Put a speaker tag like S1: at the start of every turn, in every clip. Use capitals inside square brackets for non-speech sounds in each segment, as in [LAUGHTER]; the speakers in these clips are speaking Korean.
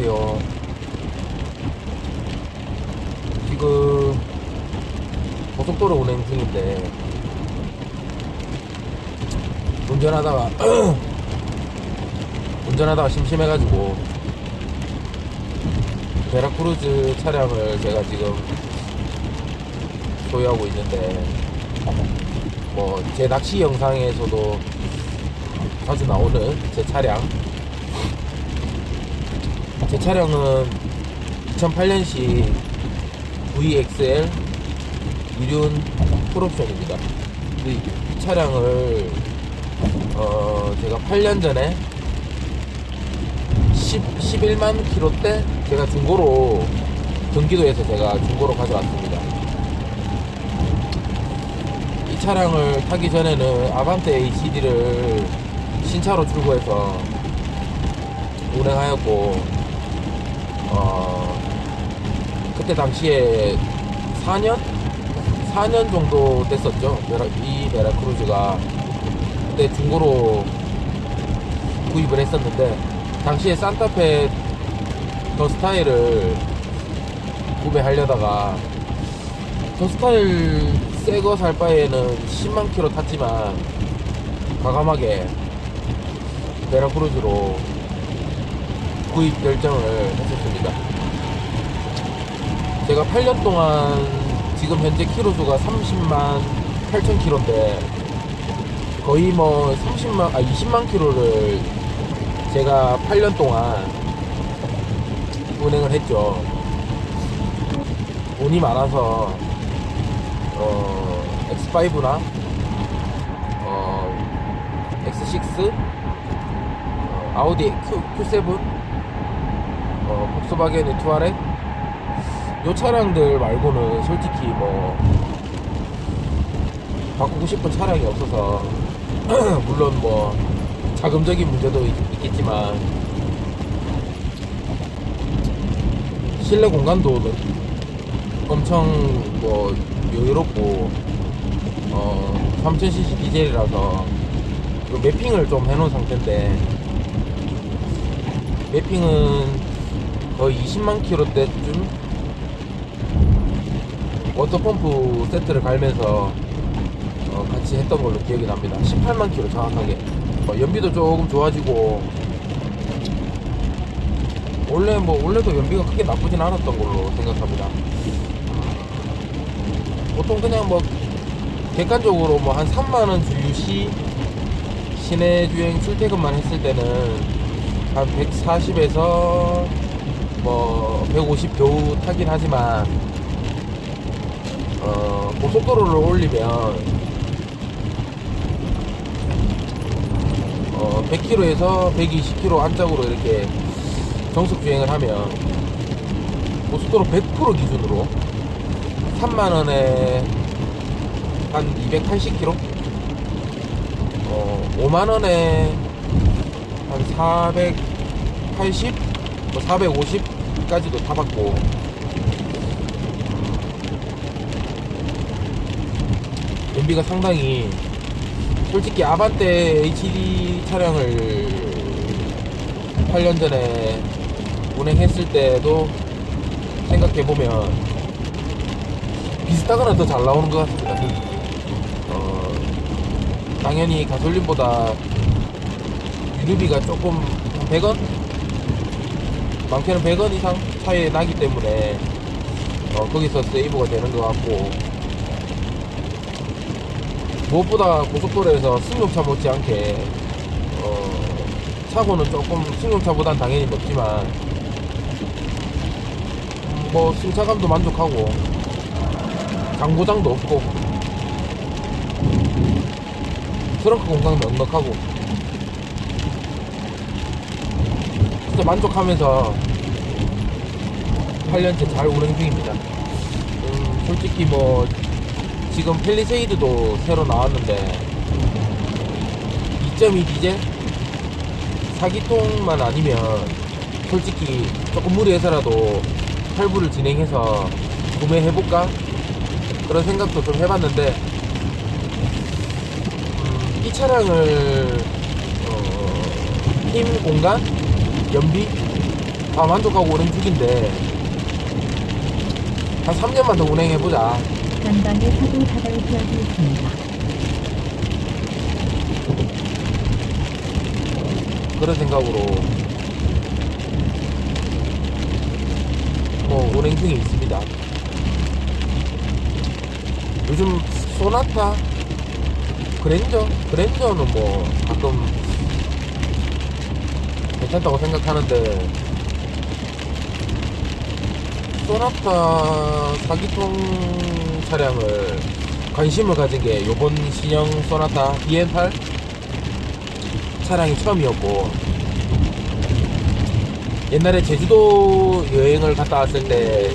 S1: 안녕하세요. 지금 고속도로 운행 중인데 운전하다가 [CLEARS THROAT] 운전하다가 심심해가지고 베라크루즈 차량을 제가 지금 소유하고 있는데 뭐 제 낚시 영상에서도 자주 나오는 제 차량 제 차량은 2008년식 VXL 유륜 풀옵션입니다. 이 차량을 어 제가 8년 전에 10, 11만 킬로 때 제가 중고로 경기도에서 제가 중고로 가져왔습니다. 이 차량을 타기 전에는 아반떼 ACD를 신차로 출고해서 운행하였고 어 그때 당시에 4년? 4년 정도 됐었죠. 이 베라크루즈가 그때 중고로 구입을 했었는데 당시에 산타페 더 스타일을 구매하려다가 더 스타일 새 거 살 바에는 10만 킬로 탔지만 과감하게 베라크루즈로 구입 결정을 했었습니다. 제가 8년 동안 지금 현재 키로수가 30만 8천 킬로인데 거의 뭐 30만 아 20만 킬로를 제가 8년 동안 운행을 했죠. 돈이 많아서 어 X5나 어 X6 어, 아우디 Q, Q7 어, 폭스바겐의 투아렉 요 차량들 말고는 솔직히 뭐 바꾸고 싶은 차량이 없어서 [CLEARS THROAT] 물론 뭐 자금적인 문제도 있, 있겠지만 실내 공간도 엄청 뭐 여유롭고 어 3000cc 디젤이라서 그 매핑을 좀 해놓은 상태인데 매핑은 거의 20만 킬로 때쯤 워터펌프 세트를 갈면서 어, 같이 했던 걸로 기억이 납니다. 18만 킬로 정확하게. 어, 연비도 조금 좋아지고 원래 뭐 원래도 연비가 크게 나쁘진 않았던 걸로 생각합니다. 보통 그냥 뭐 객관적으로 뭐 한 3만 원 주유 시 시내 주행 출퇴근만 했을 때는 한 140에서 뭐 150 겨우 타긴 하지만 어 고속도로를 올리면 어 100km에서 120km 안짝으로 이렇게 정속 주행을 하면 고속도로 100% 기준으로 3만 원에 한 280km 어 5만 원에 한 480, 뭐 450까지도 타봤고 연비가 상당히 솔직히 아반떼 HD 차량을 8년 전에 운행했을 때도 생각해보면 비슷하거나 더 잘 나오는 것 같습니다. 어, 당연히 가솔린보다 유류비가 조금 한 100원? 많게는 100원 이상 차이 나기 때문에 어, 거기서 세이브가 되는 것 같고. 무엇보다 고속도로에서 승용차 못지않게 어, 사고는 조금 승용차보단 당연히 높지만 음, 뭐 승차감도 만족하고 장고장도 없고 트렁크 공간 넉넉하고 진짜 만족하면서 8년째 잘 운행 중입니다. 음, 솔직히 뭐 지금 펠리세이드도 새로 나왔는데 2.2 디젤 4기통만 아니면 솔직히 조금 무리해서라도 할부를 진행해서 구매해볼까 그런 생각도 좀 해봤는데 음, 이 차량을 어, 힘 공간 연비? 다 만족하고 운행 중인데. 한 3년만 더 운행해보자.
S2: 전방에 사고 사발 구역이 있습니다.
S1: 그런 생각으로. 뭐 운행 중에 있습니다. 요즘 소나타, 그랜저, 그랜저는 뭐 가끔 괜찮다고 생각하는데. 소나타 사기통 차량을 관심을 가진 게 요번 신형 소나타 DN8 차량이 처음이었고. 옛날에 제주도 여행을 갔다 왔을 때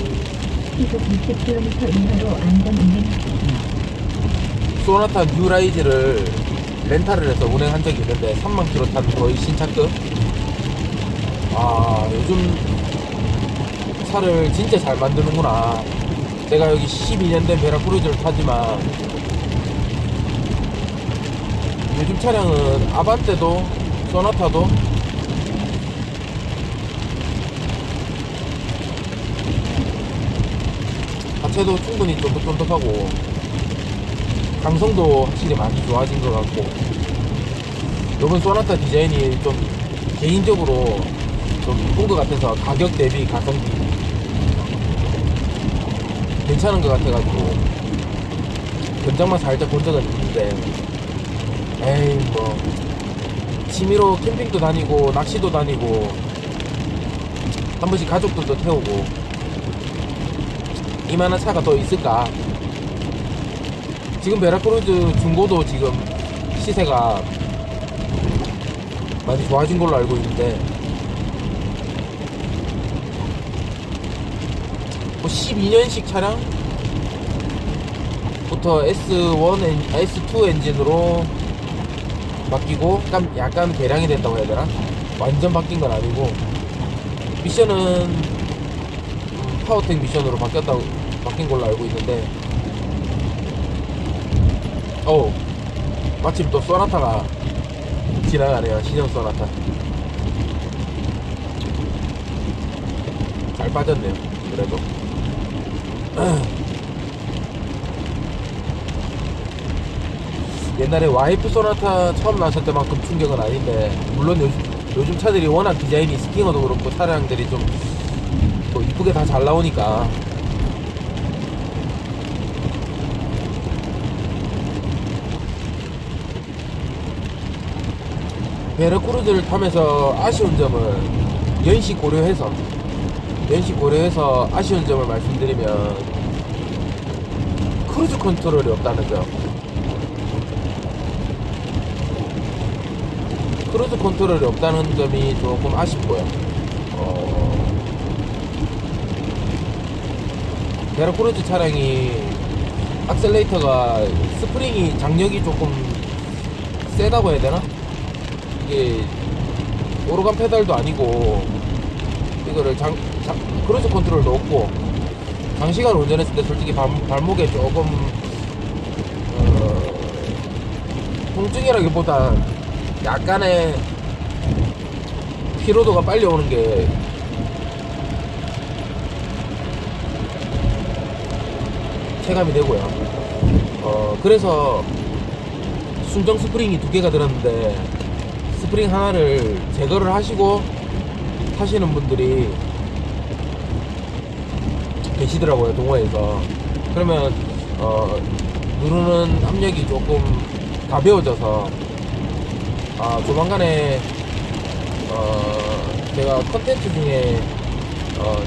S2: 시속 60km 이하로 안전 운행하십시오.
S1: 소나타 뉴라이즈를 렌탈을 해서 운행한 적이 있는데 3만 킬로 탄 거의 신차급 아 요즘 차를 진짜 잘 만드는구나. 제가 여기 12년 된 베라크루즈를 타지만 요즘 차량은 아반떼도 소나타도 자체도 충분히 쫀득쫀득하고 강성도 확실히 많이 좋아진 것 같고. 이번 소나타 디자인이 좀 개인적으로 좀 이쁜 것 같아서 가격 대비 가성비. 괜찮은 것 같아가지고. 견장만 살짝 본 적은 있는데. 에이 뭐. 취미로 캠핑도 다니고 낚시도 다니고 한 번씩 가족들도 태우고 이만한 차가 더 있을까? 지금 베라크루즈 중고도 지금 시세가 많이 좋아진 걸로 알고 있는데 12년식 차량 부터 S1, 엔, S2 엔진으로 바뀌고 약간, 약간 개량이 됐다고 해야 되나? 완전 바뀐 건 아니고 미션은 음, 파워텍 미션으로 바뀌었다고 바뀐 걸로 알고 있는데 어우 마침 또 소나타가 지나가네요. 신형 소나타. 잘 빠졌네요. 그래도 옛날에 와이프 소나타 처음 나왔을 때만큼 충격은 아닌데 물론 요즘, 요즘 차들이 워낙 디자인이 스팅어도 그렇고 차량들이 좀뭐 이쁘게 다 잘 나오니까. 베르크루즈를 타면서 아쉬운 점은 연식 고려해서 연식 고려해서 아쉬운 점을 말씀드리면 크루즈 컨트롤이 없다는 점 크루즈 컨트롤이 없다는 점이 조금 아쉽고요 어, 베르크루즈 차량이 악셀레이터가 스프링이 장력이 조금 세다고 해야 되나? 이게 오르간 페달도 아니고 이거를 장, 장 크루즈 컨트롤도 없고 장시간 운전했을 때 솔직히 발, 발목에 조금 어, 통증이라기보다 약간의 피로도가 빨리 오는 게 체감이 되고요. 어, 그래서 순정 스프링이 두 개가 들었는데 스프링 하나를 제거를 하시고 타시는 분들이 계시더라고요 동호회에서. 그러면 어, 누르는 압력이 조금 가벼워져서 아 조만간에 어, 제가 컨텐츠 중에 어,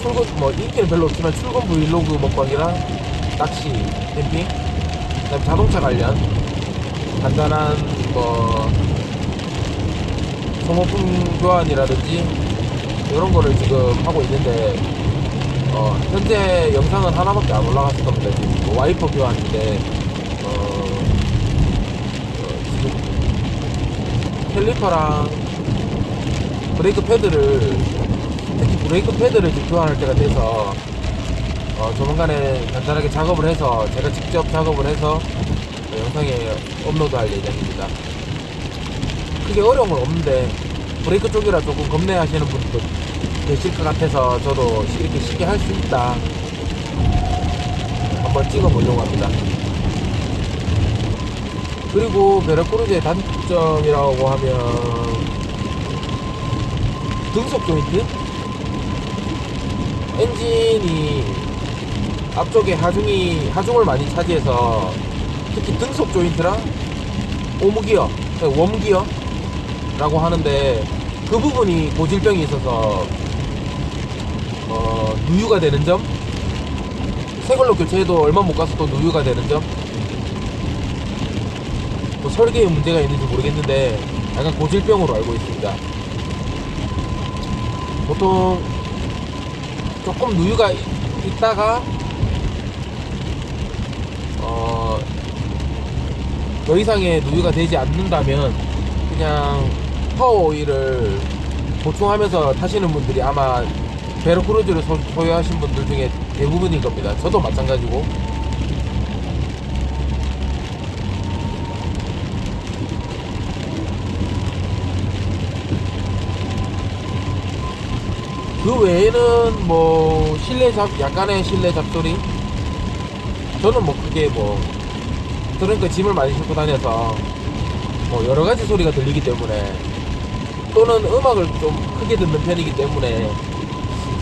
S1: 출근 뭐 인기는 별로 없지만 출근 브이로그 먹방이랑 낚시 캠핑 그다음 자동차 관련 간단한 뭐 소모품 교환이라든지 이런 거를 지금 하고 있는데 어, 현재 영상은 하나밖에 안 올라갔을 겁니다. 지금 뭐 와이퍼 교환인데 어, 어, 지금 캘리퍼랑 브레이크 패드를 특히 브레이크 패드를 지금 교환할 때가 돼서 어, 조만간에 간단하게 작업을 해서 제가 직접 작업을 해서 어, 영상에 업로드 할 예정입니다. 크게 어려운 건 없는데 브레이크 쪽이라 조금 겁내하시는 분도 계실 것 같아서 저도 이렇게 쉽게 할 수 있다. 한번 찍어 보려고 합니다. 그리고 베라크루즈의 단점이라고 하면 등속 조인트? 엔진이 앞쪽에 하중이 하중을 많이 차지해서 특히 등속 조인트랑 오무기어, 웜기어라고 하는데 그 부분이 고질병이 있어서 어, 누유가 되는 점, 새 걸로 교체해도 얼마 못 가서 또 누유가 되는 점, 뭐 설계에 문제가 있는지 모르겠는데 약간 고질병으로 알고 있습니다. 보통 조금 누유가 있- 있다가 어, 더 이상의 누유가 되지 않는다면 그냥 파워 오일을 보충하면서 타시는 분들이 아마 베로 크루즈를 소- 소유하신 분들 중에 대부분일 겁니다. 저도 마찬가지고. 그 외에는 뭐 실내 잡 약간의 실내 잡소리 저는 뭐 크게 뭐 그러니까 짐을 많이 싣고 다녀서 뭐 여러 가지 소리가 들리기 때문에 또는 음악을 좀 크게 듣는 편이기 때문에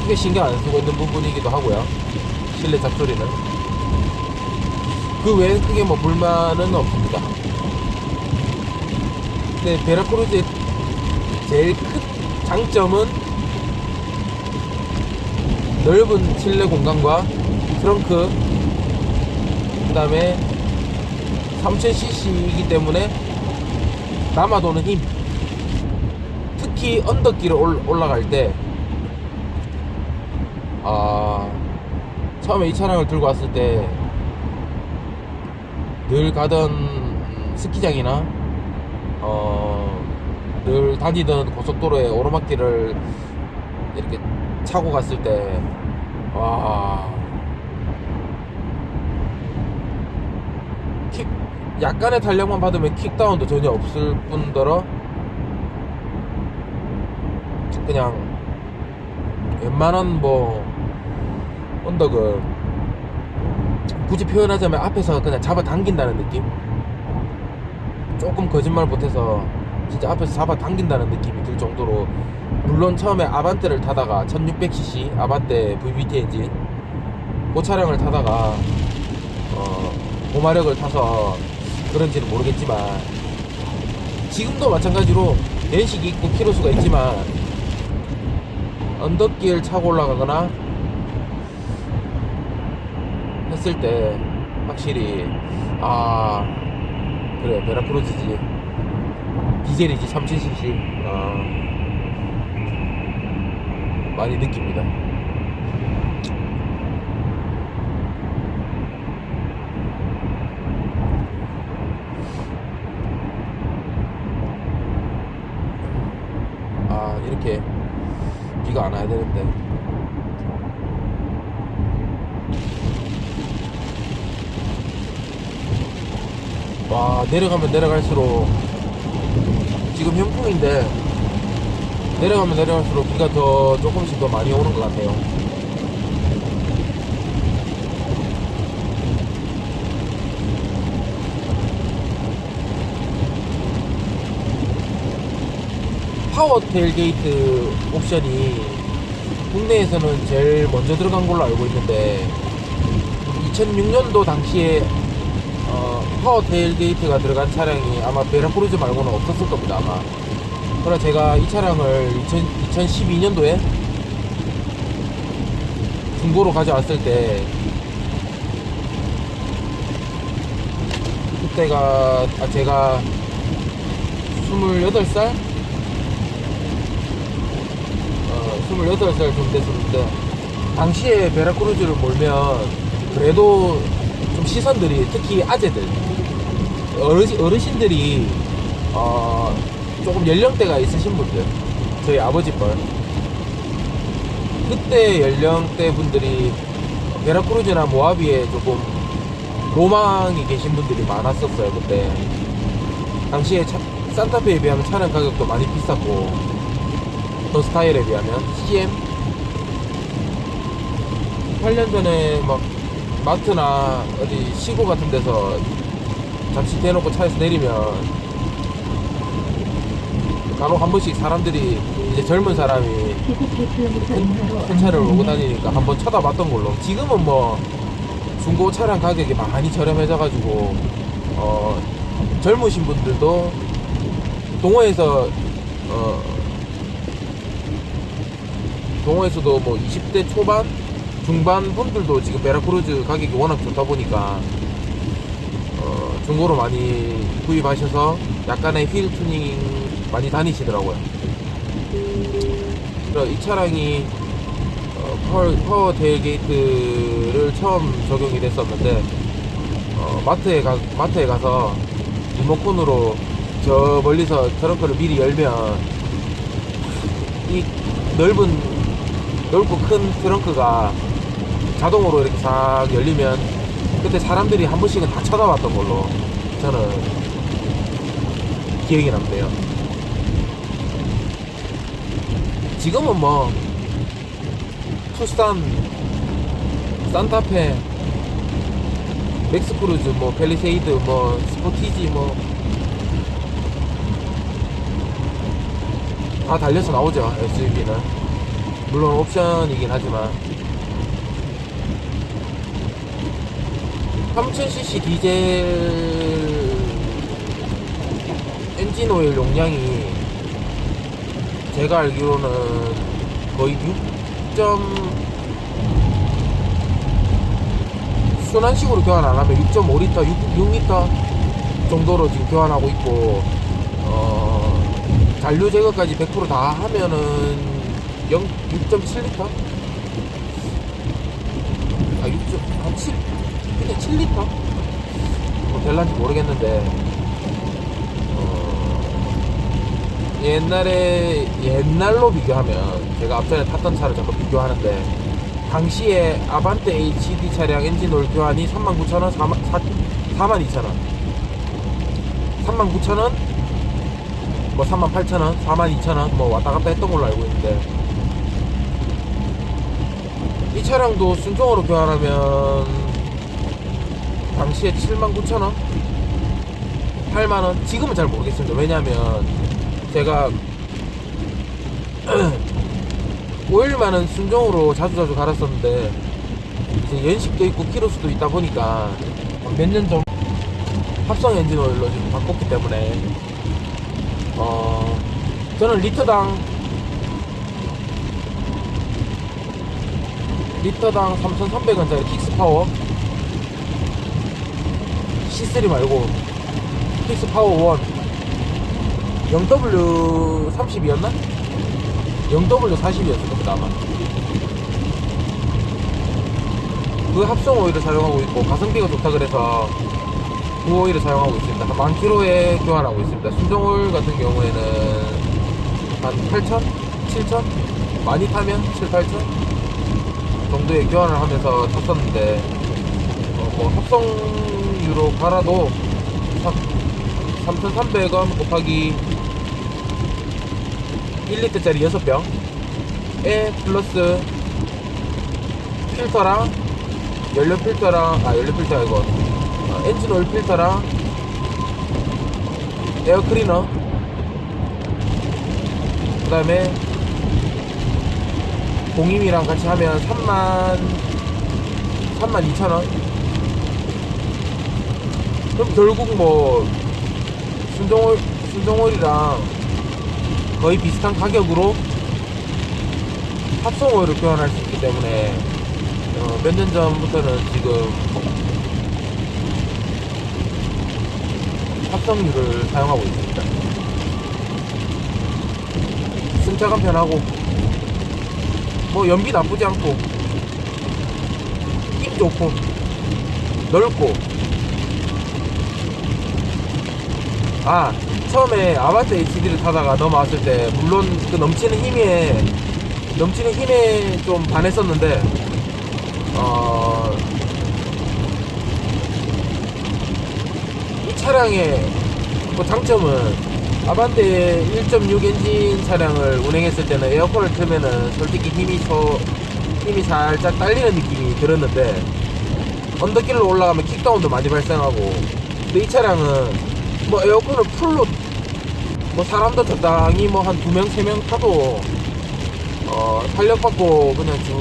S1: 크게 신경 안 쓰고 있는 부분이기도 하고요. 실내 잡소리는. 그 외엔 크게 뭐 불만은 없습니다. 근데 베라크루즈의 제일 큰 장점은 넓은 실내 공간과 트렁크 그 다음에 3000cc이기 때문에 남아도는 힘 특히 언덕길을 올- 올라갈 때 아, 처음에 이 차량을 들고 왔을 때 늘 가던 스키장이나 어, 늘 다니던 고속도로의 오르막길을 이렇게 차고 갔을 때, 와. 킥, 약간의 탄력만 받으면 킥다운도 전혀 없을 뿐더러, 그냥, 웬만한 뭐, 언덕은, 굳이 표현하자면 앞에서 그냥 잡아당긴다는 느낌? 조금 거짓말 못해서, 진짜 앞에서 잡아당긴다는 느낌이 들 정도로, 물론 처음에 아반떼를 타다가 1600cc 아반떼 VVT 엔진 그 차량을 타다가 어, 고마력을 타서 그런지는 모르겠지만 지금도 마찬가지로 연식이 있고 키로수가 있지만 언덕길 차고 올라가거나 했을 때 확실히 아 그래 베라크루즈지 디젤이지 3000cc 아, 많이 느낍니다. 아 이렇게 비가 안 와야 되는데 와 내려가면 내려갈수록 지금 현풍인데 내려가면 내려갈수록 비가 더 조금씩 더 많이 오는 것 같아요. 파워 테일게이트 옵션이 국내에서는 제일 먼저 들어간 걸로 알고 있는데 2006년도 당시에 어, 파워 테일게이트가 들어간 차량이 아마 베라크루즈 말고는 없었을 겁니다 아마 그래 제가 이 차량을 2000, 2012년도에 중고로 가져왔을 때 그때가 아, 제가 28살? 어, 28살 좀 됐었는데 당시에 베라크루즈를 몰면 그래도 좀 시선들이 특히 아재들 어르신, 어르신들이 어, 조금 연령대가 있으신 분들 저희 아버지 뻘 그때 연령대 분들이 베라크루즈나 모하비에 조금 로망이 계신 분들이 많았었어요 그때. 당시에 차- 산타페에 비하면 차량 가격도 많이 비쌌고 어떤 스타일에 비하면 CM 8년 전에 막 마트나 어디 시고 같은 데서 잠시 대놓고 차에서 내리면 간혹 한 번씩 사람들이 이제 젊은 사람이
S2: 78km 이하로
S1: 큰 차를
S2: 운행
S1: 다니니까 한 번 쳐다봤던 걸로. 지금은 뭐 중고 차량 가격이 많이 저렴해져 가지고 어 젊으신 분들도 동호회에서 어 동호회에서도 뭐 20대 초반 중반 분들도 지금 베라크루즈 가격이 워낙 좋다 보니까 어 중고로 많이 구입하셔서 약간의 휠 튜닝 많이 다니시더라고요. 그래서 이 차량이 어, 파워, 파워 테일게이트를 처음 적용이 됐었는데 어, 마트에 가 마트에 가서 리모컨으로 저 멀리서 트렁크를 미리 열면 이 넓은 넓고 큰 트렁크가 자동으로 이렇게 싹 열리면 그때 사람들이 한 번씩은 다 쳐다봤던 걸로 저는 기억이 남네요. 지금은 뭐 투싼 산타페 맥스크루즈 뭐 펠리세이드 뭐 스포티지 뭐 다 달려서 나오죠 SUV는 물론 옵션이긴 하지만. 3000cc 디젤 엔진 오일 용량이 제가 알기로는 거의 6점 순환식으로 교환 안 하면 6.5리터, 6, 6리터 정도로 지금 교환하고 있고 어, 잔류 제거까지 100%다 하면은 0, 6.7리터? 아, 6. 한 7, 그냥 7리터? 뭐 될란지 모르겠는데 어, 옛날에 옛날로 비교하면 제가 앞전에 탔던 차를 자꾸 비교하는데 당시에 아반떼 HD 차량 엔진 오일 교환이 39,000원, 42,000원 39,000원 뭐 38,000원, 42,000원 뭐 왔다 갔다 했던 걸로 알고 있는데 이 차량도 순정으로 교환하면 당시에 79,000원? 8만원? 지금은 잘 모르겠습니다. 왜냐면 제가 [CLEARS THROAT] 오일만은 순정으로 자주자주 갈았었는데 이제 연식도 있고 키로수도 있다 보니까 몇 년 전 합성 엔진 오일로 지금 바꿨기 때문에 어 저는 리터당 리터당 3,300원짜리 킥스파워 C3 말고 킥스파워 1 0W30이었나? 0W40이었을 겁니다 아마 그 합성 오일을 사용하고 있고 가성비가 좋다 그래서 그 오일을 사용하고 있습니다 한만 킬로에 교환하고 있습니다 순정 오일 같은 경우에는 한 8천? 7천? 많이 타면 7, 8천? 정도의 교환을 하면서 탔었는데 어, 뭐 합성유로 갈아도 3,300원 곱하기 1리터짜리 6병에 플러스 필터랑 연료 필터랑 아 연료 필터 이거 어, 엔진 오일 필터랑 에어 클리너 그 다음에 공임이랑 같이 하면 3만 3만 2천 원 그럼 결국 뭐 순정오일 순정오일이랑 거의 비슷한 가격으로 합성 오일을 교환할 수 있기 때문에 어, 몇 년 전부터는 지금 합성유를 사용하고 있습니다. 승차감 편하고 뭐 연비 나쁘지 않고 힘 좋고 넓고. 아 처음에 아바타 HD를 타다가 넘어왔을 때 물론 그 넘치는 힘에 넘치는 힘에 좀 반했었는데 어, 이 차량의 그 장점은 아반떼 1.6 엔진 차량을 운행했을 때는 에어컨을 틀면은 솔직히 힘이 소, 힘이 살짝 딸리는 느낌이 들었는데 언덕길을 올라가면 킥다운도 많이 발생하고 근데 이 차량은 뭐 에어컨을 풀로 뭐 사람도 적당히 뭐 한 두 명 세 명 타도 어 탄력받고 그냥 쭉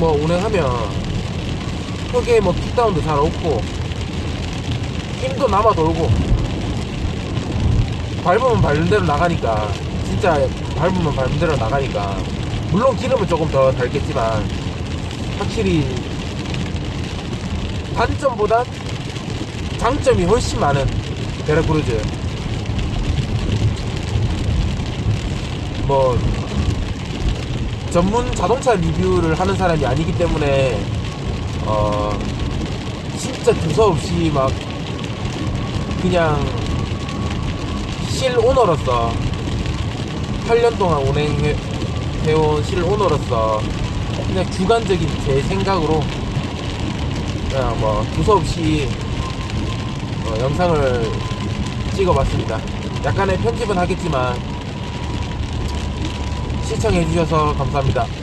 S1: 뭐 운행하면 크게 뭐 킥다운도 잘 없고 힘도 남아 돌고 밟으면 밟는 대로 나가니까. 진짜 밟으면 밟는 대로 나가니까. 물론 기름은 조금 더 달겠지만 확실히 단점보단 장점이 훨씬 많은 베라크루즈. 뭐 전문 자동차 리뷰를 하는 사람이 아니기 때문에 어 진짜 두서 없이 막 그냥 실 오너로서 8년 동안 운행해온 실 오너로서 그냥 주관적인 제 생각으로 그냥 뭐 두서 없이 어, 영상을 찍어봤습니다. 약간의 편집은 하겠지만 시청해주셔서 감사합니다.